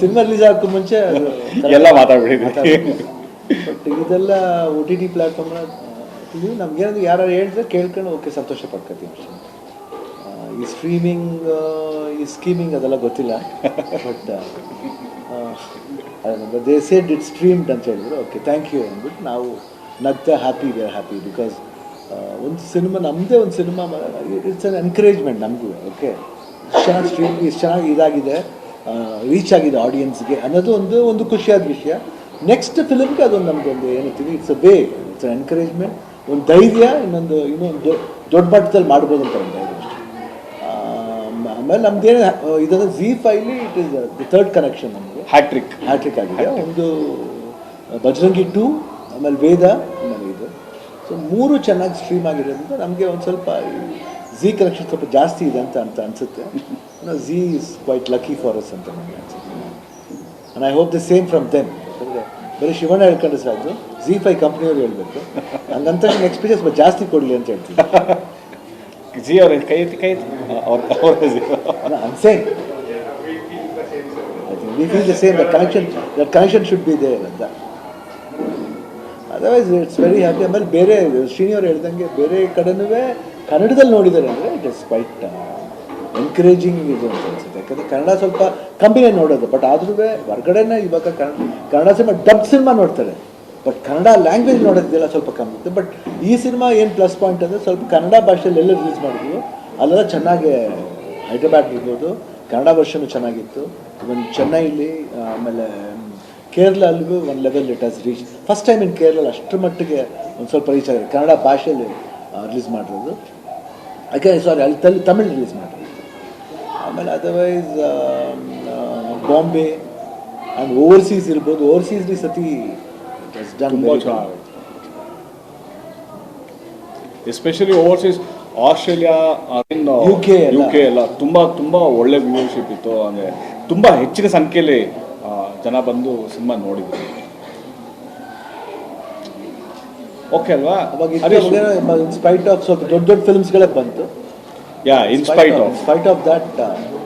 Cinema release ಆಗಕ್ಕೂ ಮುಂಚೆ ಎಲ್ಲ ಮಾತಾಡ್ಬಿಟ್ಟಿದ್ವಿ but ಇದೆಲ್ಲ ಒ ಟಿ ಟಿ ಪ್ಲ್ಯಾಟ್ಫಾರ್ಮ್ನ ನಮ್ಗೇನಾದ್ರು ಯಾರು ಹೇಳಿದ್ರೆ ಕೇಳ್ಕೊಂಡು ಓಕೆ ಸಂತೋಷ ಪಡ್ಕೊತೀವಿ ಅಷ್ಟೇ. ಈ ಸ್ಟ್ರೀಮಿಂಗ್ ಈ ಸ್ಕೀಮಿಂಗ್ ಅದೆಲ್ಲ ಗೊತ್ತಿಲ್ಲ. But they said it streamed ಅಂತ ಹೇಳಿದ್ರು. ಓಕೆ ಥ್ಯಾಂಕ್ ಯು ಅಂದ್ಬಿಟ್ಟು ನಾವು ನಗ್ತಾ happy we are happy because ಒಂದು ಸಿನಿಮಾ ನಮ್ಮದೇ ಒಂದು ಸಿನಿಮಾ ಇಟ್ಸ್ ಅನ್ ಎನ್ಕರೇಜ್ಮೆಂಟ್ ನಮಗೂ ಓಕೆ ಇಷ್ಟು ಚೆನ್ನಾಗಿ ಸ್ಟ್ರೀಮ್ ಇಷ್ಟು ಚೆನ್ನಾಗಿ ಇದಾಗಿದೆ. ರೀಚ್ ಆಗಿದೆ ಆಡಿಯನ್ಸ್ಗೆ ಅನ್ನೋದು ಒಂದು ಒಂದು ಖುಷಿಯಾದ ವಿಷಯ. ನೆಕ್ಸ್ಟ್ ಫಿಲಮ್ಗೆ ಅದೊಂದು ಒಂದು ಏನಂತೀವಿ it's a way it's encouragement ಒಂದು ಧೈರ್ಯ ಇನ್ನೊಂದು ಇನ್ನೊಂದು ದೊಡ್ಡ ಮಟ್ಟದಲ್ಲಿ ಮಾಡ್ಬೋದು ಅಂತ ಒಂದು ಧೈರ್ಯ ಆಮೇಲೆ ನಮ್ದೇನು ಇದನ್ನು Zee family it is the third connection ನಮಗೆ. ಹ್ಯಾಟ್ರಿಕ್ ಹ್ಯಾಟ್ರಿಕ್ ಆಗಿದೆ. ಒಂದು ಬಜರಂಗಿ ಟೂ ಆಮೇಲೆ ವೇದ ಆಮೇಲೆ ಇದು. ಸೊ ಮೂರು ಚೆನ್ನಾಗಿ ಸ್ಟ್ರೀಮ್ ಆಗಿರೋದ್ರಿಂದ ನಮಗೆ ಒಂದು ಸ್ವಲ್ಪ ಝೀ ಕನೆಕ್ಷನ್ ಸ್ವಲ್ಪ ಜಾಸ್ತಿ ಇದೆ ಅಂತ ಅಂತ ಅನಿಸುತ್ತೆ. Zee is quite lucky for us ಅಂತ ನನಗೆ ಅನ್ಸುತ್ತೆ and I hope the same from them ಬರೀ ಶಿವಣ್ಣ ಹೇಳ್ಕೊಂಡ್ರೆ ಸಾಕು ಝಿ ಫೈ ಕಂಪ್ನಿಯವ್ರು ಹೇಳ್ಬೇಕು ಹಂಗಂತ ಎಕ್ಸ್ಪೀರಿಯನ್ಸ್ ಜಾಸ್ತಿ ಕೊಡಲಿ ಅಂತ ಹೇಳ್ತೀನಿ ಜಿ ಅವ್ರ ಕೈ ಎತ್ತಿ ಕೈ ಅವ್ರ ಅವ್ರ No, I'm saying. The same we feel the same. Should be that connection should be there. ಅಂತ ಅದರ್ವೈಸ್ ಇಟ್ಸ್ ವೆರಿ ಹ್ಯಾಪಿ ಆಮೇಲೆ ಬೇರೆ ಶ್ರೀನಿಯವ್ರು ಹೇಳ್ದಂಗೆ ಬೇರೆ ಕಡೆನೂ ಕನ್ನಡದಲ್ಲಿ ನೋಡಿದ್ದಾರೆ ಅಂದರೆ ಇಟ್ ಇಸ್ ಕ್ವೈಟ್ ಎನ್ಕರೇಜಿಂಗ್ ಇದು ಅಂತ ಅನ್ಸುತ್ತೆ. ಯಾಕಂದರೆ ಕನ್ನಡ ಸ್ವಲ್ಪ ಕಮ್ಮಿನೇ ನೋಡೋದು. ಬಟ್ ಆದ್ರೂ ಹೊರಗಡೆನೇ ಇವಾಗ Kannada Kannada cinema dub cinema ನೋಡ್ತಾರೆ. ಬಟ್ ಕನ್ನಡ ಲ್ಯಾಂಗ್ವೇಜ್ ನೋಡೋದಿಲ್ಲ ಸ್ವಲ್ಪ ಕಮ್ಮಿ ಇತ್ತು. ಬಟ್ ಈ ಸಿನಿಮಾ ಏನು ಪ್ಲಸ್ ಪಾಯಿಂಟ್ ಅಂದರೆ ಸ್ವಲ್ಪ ಕನ್ನಡ ಭಾಷೆಯಲ್ಲಿ ಎಲ್ಲ ರಿಲೀಸ್ ಮಾಡಿದ್ರು ಅಲ್ಲೆಲ್ಲ ಚೆನ್ನಾಗಿ ಹೈದ್ರಾಬಾದ್ ಇರ್ಬೋದು. ಕನ್ನಡ ವರ್ಷನೂ ಚೆನ್ನಾಗಿತ್ತು. ಇವನ್ ಚೆನ್ನೈಲಿ, ಆಮೇಲೆ ಕೇರಳ ಅಲ್ಲಿಗೂ ಒಂದು level it as reach first time in Kerala ಅಷ್ಟರ ಮಟ್ಟಿಗೆ ಒಂದು ಸ್ವಲ್ಪ ರೀಚ್ ಆಗಿದೆ. ಕನ್ನಡ ಭಾಷೆಯಲ್ಲಿ ರಿಲೀಸ್ ಮಾಡಿರೋದು. ಯಾಕೆ ಸಾರಿ ಅಲ್ಲಿ ತಮಿಳ್ ರಿಲೀಸ್ ಮಾಡಿರೋದು. ಆಮೇಲೆ ಅದರ್ವೈಸ್ ಬಾಂಬೆ ಆ್ಯಂಡ್ ಓವರ್ಸೀಸ್ ಇರ್ಬೋದು. ಓವರ್ಸೀಸ್ ಈ ಸತಿ especially overseas Australia U K U K ಎಲ್ಲ. ತುಂಬ ತುಂಬ ಒಳ್ಳೆ ವ್ಯೂವರ್ಶಿಪ್ ಇತ್ತು. ಅಂದರೆ ತುಂಬ ಹೆಚ್ಚಿನ ಸಂಖ್ಯೆಯಲ್ಲಿ ಜನ ಬಂದು ಸಿನಿಮಾ ನೋಡಿದ್ರು. ಓಕೆ ಅಲ್ವಾ? ಇನ್ಸ್ಪೈಟ್ ಆಫ್ ಸ್ವಲ್ಪ ದೊಡ್ಡ ದೊಡ್ಡ ಫಿಲ್ಮ್ಸ್ಗಳೇ ಬಂತು. Yeah, in spite of. In spite of that, uh,